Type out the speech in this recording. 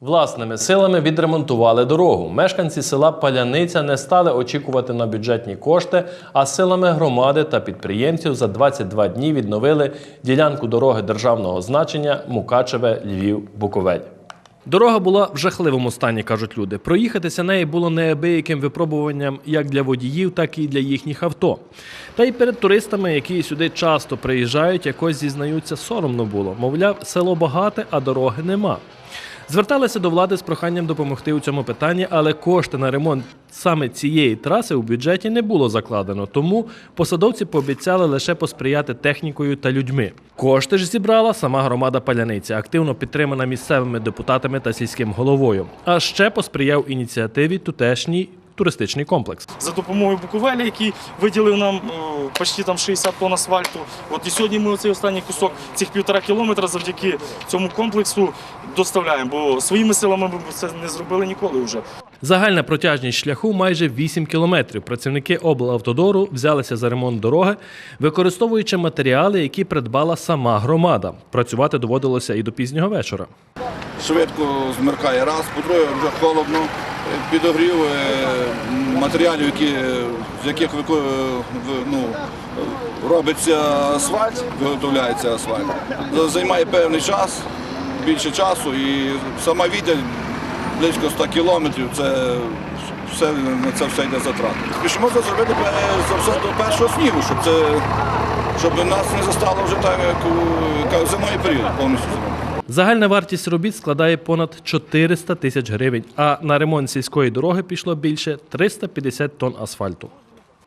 Власними силами відремонтували дорогу. Мешканці села Паляниця не стали очікувати на бюджетні кошти, а силами громади та підприємців за 22 дні відновили ділянку дороги державного значення Мукачеве Львів Буковель. Дорога була в жахливому стані, кажуть люди. Проїхатися нею було неабияким випробуванням як для водіїв, так і для їхніх авто. Та й перед туристами, які сюди часто приїжджають, якось зізнаються, соромно було. Мовляв, село багате, а дороги нема. Зверталися до влади з проханням допомогти у цьому питанні, але кошти на ремонт саме цієї траси у бюджеті не було закладено. Тому посадовці пообіцяли лише посприяти технікою та людьми. Кошти ж зібрала сама громада Паляниця, активно підтримана місцевими депутатами та сільським головою. А ще посприяв ініціативі тутешній туристичний комплекс. за допомогою Буковелі, який виділив нам е, почти там 60 тонн асфальту. От і сьогодні ми оцей останній кусок цих півтора кілометра завдяки цьому комплексу доставляємо, бо своїми силами ми це не зробили ніколи вже. Загальна протяжність шляху майже 8 кілометрів. Працівники облавтодору взялися за ремонт дороги, використовуючи матеріали, які придбала сама громада. Працювати доводилося і до пізнього вечора. швидко змеркає раз, по-друге, вже холодно, підогрів матеріалів, які, з яких ну, робиться асфальт, виготовляється асфальт. Займає певний час, більше часу і сама віддаль близько 100 кілометрів. Це все, на це все йде затрат. Спішимо це зробити за все до першого снігу, щоб це щоб нас не застало вже так, як у як зимовий період, повністю зимовий. Загальна вартість робіт складає понад 400 тисяч гривень, а на ремонт сільської дороги пішло більше 350 тонн асфальту.